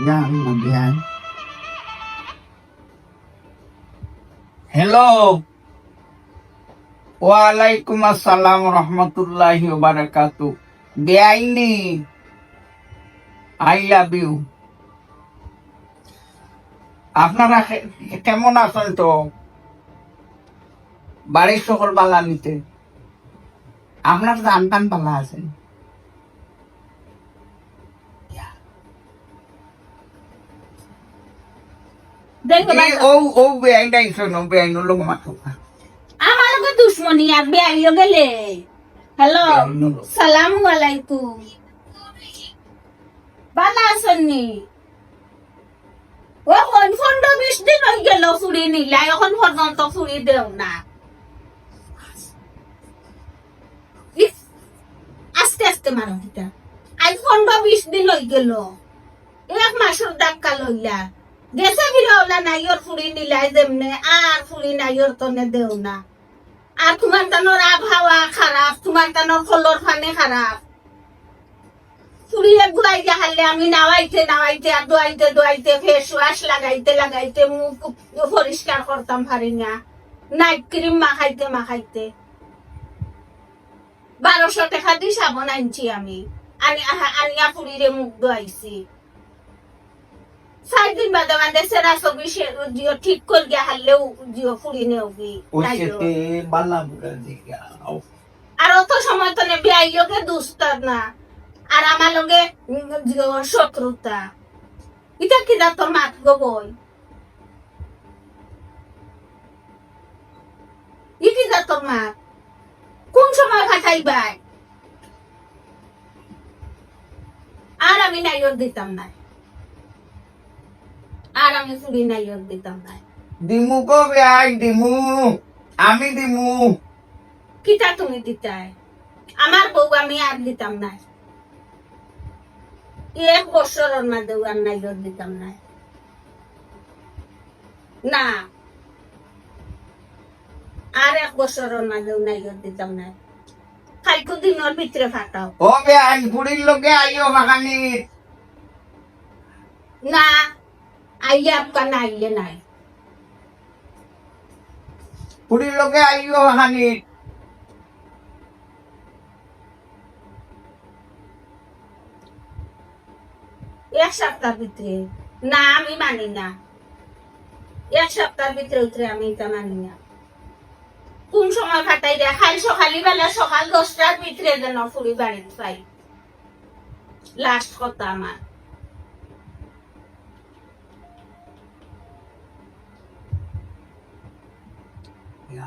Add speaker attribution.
Speaker 1: Yan, yan. Hello. ওয়ালাইকুম আসসালাম রহমতুল্লাহি বারাকাতু বেআইনি আই লাভ ইউ আপনারা কেমন আছেন তো? বাড়ির সকল বালা নিতে আপনার জানতাম পালা আছেন
Speaker 2: দেখো
Speaker 1: এই ও ও বেআইনাই শোনো বেআইন লোক মাথো
Speaker 2: আমার লগে দুশ্মনী আর বেআইও গেলে। হ্যালো সালাম আলাইকুম। ভালো আছেননি ও কোন পনেরো বিশ দিন হয়ে গেল ফুড়ি নিলা এখন পর্যন্ত ফুড়ি দেও না। আস্তে আস্তে এটা আজ পনেরো বিশ দিন হয়ে গেল। এক মাসের ডাক্কা লইলা। গেছে নাইয়র ফুড়ি নিলাই যেমনে আর ফুড়ি নাইয়র তনে দেও না। আর তোমার তানোর আবহাওয়া খারাপ, তোমার তানোর ফলর ফানে খারাপ। আমি লাগাইতে লাগাইতে মুখ পরিষ্কার করতাম পারি নাইট ক্রিম মাখাইতে মাখাইতে। বারোশো টাকা দিয়ে সাবন আনছি আমি আনিয়া ফুড়িরে মুখ দোয়াইছি। চার দিন বাদে সেরা ছবি জিও ঠিক করে গিয়া হারলেও জিও ফুড়ি
Speaker 1: আও।
Speaker 2: আর অত সময় তো দুস্ত না। আর আমার লগে জিও শত্রুতা। দা তোর মাত গো বই? ইটি তোর মাত। কোন সময় খাটাইবাই আর আমি নাইয়র দিতাম না আমি ফুড়ি নাইয়র দিতাম না
Speaker 1: দিমু কো বেআই দিমু। আমি দিমু।
Speaker 2: কিতা তুমি দিতাই? আমার বউ আমি আর দিতাম না এক বছরের মাঝেও আর নাই দিতাম না না। আর এক বছরের মাঝেও নাই দিতাম না কালকে দিনের ভিতরে ফাটাও।
Speaker 1: ও বেআই বুড়ির লোকে আইও বাগানি
Speaker 2: না। আইয়া আপকা না আইলে নাই।
Speaker 1: বুড়ির লোকে আইও বাগানি
Speaker 2: এক সপ্তাহ ভিতরে। না আমি মানি না। এক সপ্তাহের ভিতরে উতরে আমি এটা মানি না। কোন সময় ফাটাই দেয়? খালি সকালি বেলা সকাল দশটার ভিতরে যেন ফুরি বাড়ি পাই। লাস্ট কথা আমার।
Speaker 1: گیا۔